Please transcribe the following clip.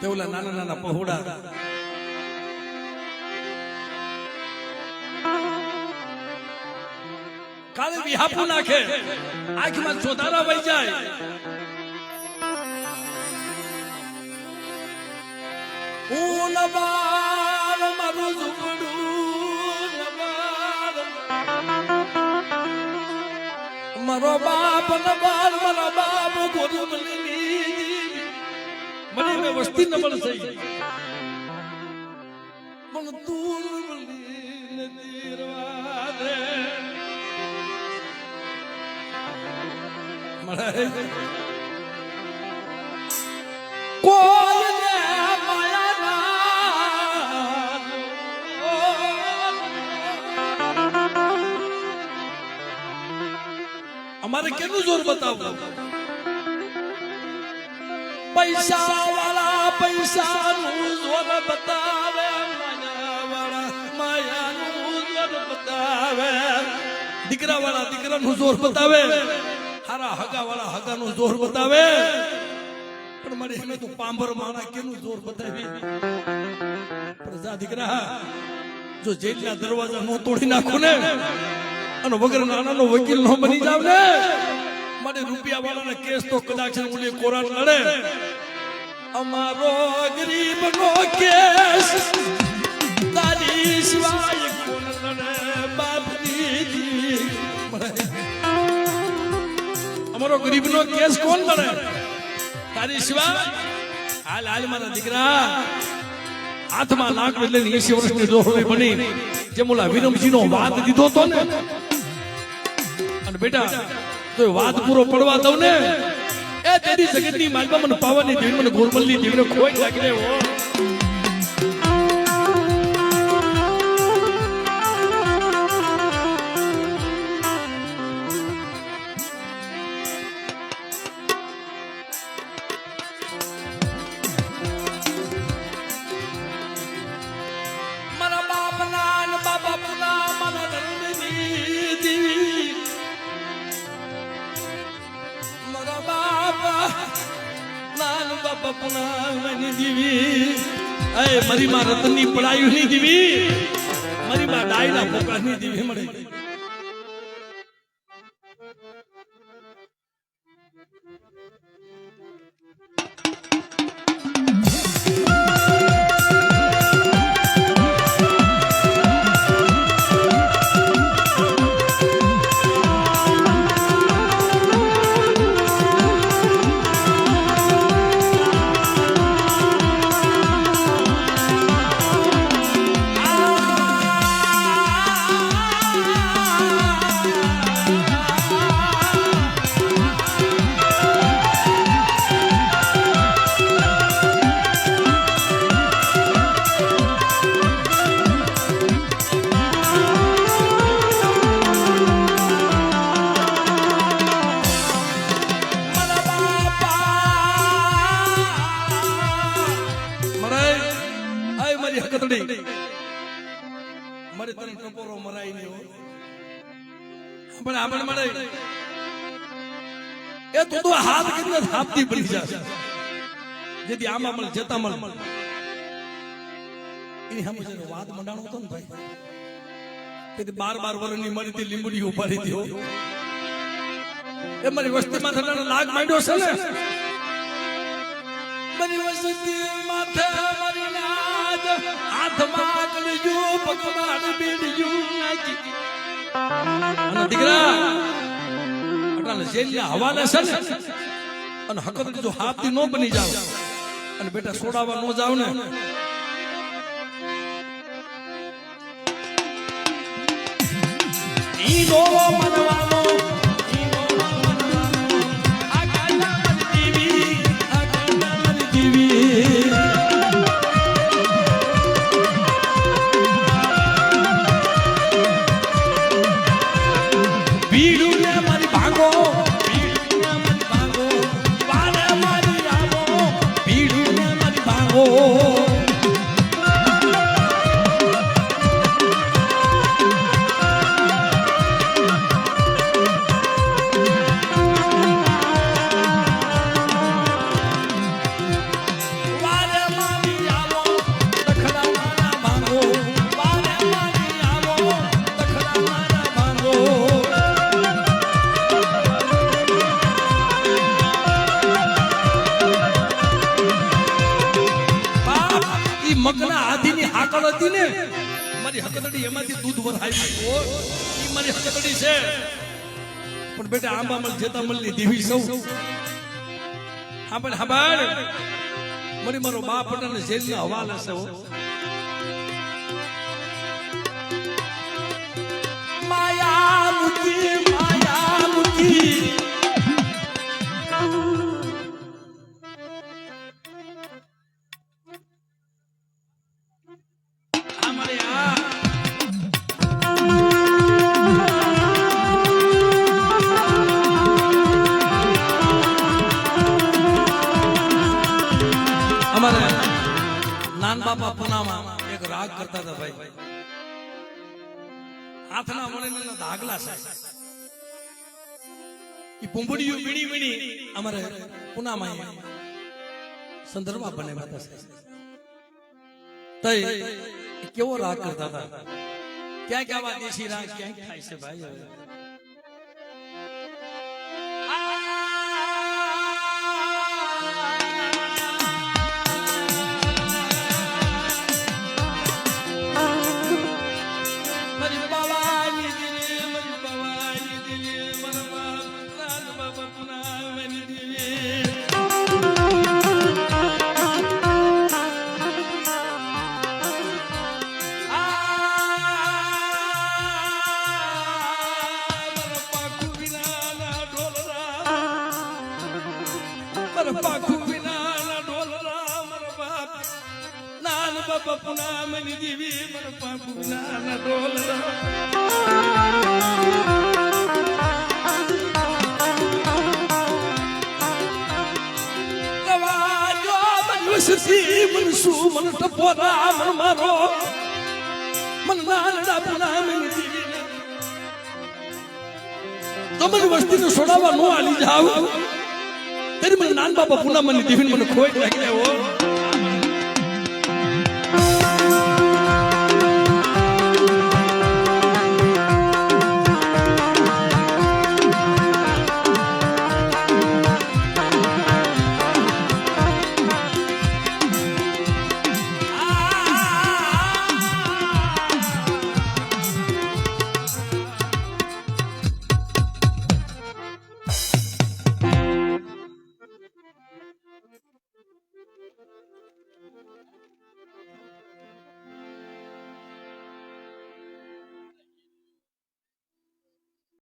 તે ઓલા નાના નાના પહોળા કાલે વિહાપુ નાખે આંખમાં ચોધારા વહી જાય હું બાર મારું મારો બાપ નબાર મારા બાપ ગોરું મને મેં વસ્તી નબળ થઈ પણ દૂર ના અમારે કેનું જોર બતાવવું પૈસા વાળા પૈસા નું જોર બતાવે. દીકરા વાળા દીકરા નું જોર બતાવે, હારા હગા વાળા હગા નું જોર બતાવે. પણ મારે એને તું પાંભર માણા કેનું જોર બતાવી? પ્રજા દીકરા, જો જેલના દરવાજા નો તોડી નાખો ને અને વગર નાનાનો વકીલ નો બની જાવ ને મારે રૂપિયા વાળાના કેસ તો કદાચ ઓલી કોરાટ લડે અમારો ગરીબ નો કેસ. તારી સિવાય કોણ બાપની જી. અમારો ગરીબ નો કેસ કોણ લડે? તારી સિવાય? હાલ હાલ, મારા દીકરા. હાથમાં નાક એટલે એસી વર્ષની ડોહળી બની. જે ઓલા વિરમજી નો વાત દીધો તો ને? અને બેટા તો વાત પૂરો પડવા દઉં ને? એ તેરી જગતની માલમાં મને પાવાની દેવી મને ગોરમલની દેવીને ખોઈ લાગી રે નાન મારી દેવી એ મારી માં રતનની પડાયું ની દીવી મારી માં ડાયના પોકાની દીવી મળે મારી તને ટપોરો મરાઈ નહીં પણ આપણે મળે. એ તું તો હાથ કરીને હાથથી બની જશે જેથી આમાં મળે. જતા મળે. એની સામે જેનો વાત મંડાણો હતો ને ભાઈ તેથી બાર બાર વર્ષની મારી તે લીંબડી ઉપાડી હતી એ મારી વસ્તીમાં થનારો લાગ માંડ્યો છે ને. મારી વસ્તી માથે મારી નાદ હાથમાં કળજુ પગમાં બીડજુ નાખી. અને દીકરા, અટાણે જેલના હવાલે છે ને, અને હકત જો હાથથી નો બની જાવ, અને બેટા સોડાવા નો જાવ ને. ઈ નો મારી એમાંથી દૂધ વરાય એ મારી હકડી છે. પણ બેટા આંબામલ જેતા ની દેવી સૌ. હા પણ હબાળ મરી મારો બાપ અને જેલના હવાલે છે નાન એક રાગ કરતા હતા ભાઈ. હાથના મળીને ધાગલા સાહેબ. અમારે પુનામાં સંદર્ભમાં બને હતા કેવો રાગ કરતા હતા? ક્યાં ક્યાં આવા દેશી રાગ ક્યાંક થાય છે ભાઈ મારા વિના મારા બાપ. નાન બાપા મારા પાખુ વિનાના ઢોલરા. કવાજો મનવસતી મનસુ મન ટપોરા મન મારો. મન છોડાવવા નો આલી જાવ ત્યારે મને નાન બાપા પુનામની દેવીને મને ખોઈ જાય હો.